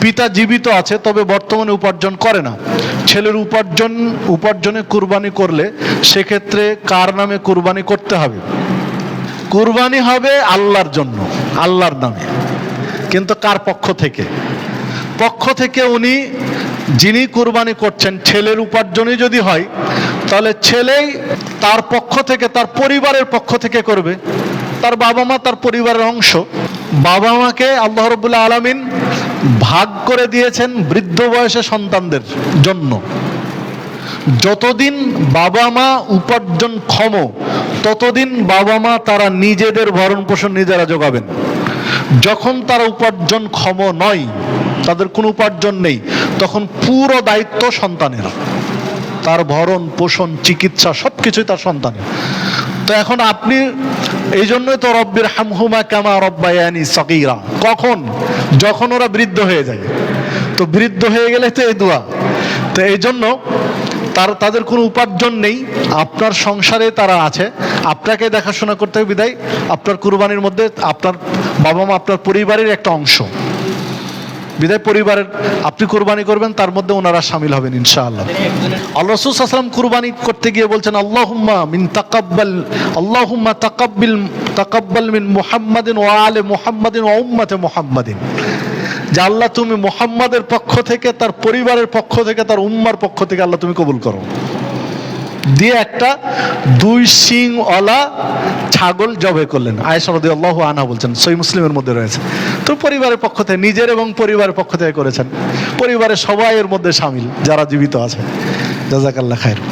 পিতা জীবিত আছে, তবে বর্তমানে উপার্জন করে না। ছেলের উপার্জন, উপার্জনে কুরবানি করলে সেক্ষেত্রে কার নামে কুরবানি করতে হবে? কুরবানি হবে আল্লাহর জন্য, আল্লাহর নামে। কিন্তু কার পক্ষ থেকে? পক্ষ থেকে উনি, যিনি কুরবানি করছেন, ছেলের উপার্জনই যদি হয়, তাহলে ছেলেই তার পক্ষ থেকে, তার পরিবারের পক্ষ থেকে করবে। তার বাবা মা তার পরিবারের অংশ। বাবা মাকে আল্লাহ রবুল্লাহ আলমিন ভাগ করে দিয়েছেন বৃদ্ধ বয়সে সন্তানদের জন্য। যতদিন বাবা মা উপার্জন ক্ষম, ততদিন বাবা মা তারা নিজেদের ভরণ পোষণ নিজেরা যোগাবেন। যখন তারা উপার্জন ক্ষম নয়, তাদের কোনো উপার্জন নেই, তখন পুরো দায়িত্ব সন্তানের। তার ভরণ পোষণ, চিকিৎসা সব কিছুই তার সন্তানের। তো এখন আপনি এই জন্যই তো রব্বের হামহুমা কামা রব্বায়ানি সকিরা কখন? যখন ওরা বৃদ্ধ হয়ে যায়। তো বৃদ্ধ হয়ে গেলে তো এই দোয়া। তো এই জন্য তার, তাদের কোনো উপার্জন নেই। আপনার সংসারে তারা আছে। আপনাকে দেখাশোনা করতে বিদায়। আপনার কুরবানির মধ্যে আপনার বাবা মা, আপনার পরিবারের একটা অংশ। বিদায় পরিবারের, আপনি কুরবানি করবেন, তার মধ্যে ওনারা সামিল হবেন, ইনশাআল্লাহ। আল্লাহ রসুল আসলাম কুরবানি করতে গিয়ে বলছেন, আল্লাহুম্মা মিন তাকাব্বাল, আল্লাহুম্মা তাকাব্বিল, তাকাব্বাল মিন মুহাম্মাদিন ওয়া আলে মুহাম্মাদিন ওয়া উম্মাতে মুহাম্মাদিন। যে আল্লাহ তুমি মুহাম্মাদের পক্ষ থেকে, তার পরিবারের পক্ষ থেকে, তার উম্মার পক্ষ থেকে আল্লাহ তুমি কবুল করো। দিয়ে একটা দুই সিংওয়ালা ছাগল জবে করলেন। আয়েশা রদি আল্লাহ আনা বলছেন সই মুসলিমের মধ্যে রয়েছে। তো পরিবারের পক্ষ থেকে, নিজের এবং পরিবারের পক্ষ থেকে করেছেন। পরিবারের সবাই এর মধ্যে সামিল, যারা জীবিত আছে। জাজাকাল্লা খায়ের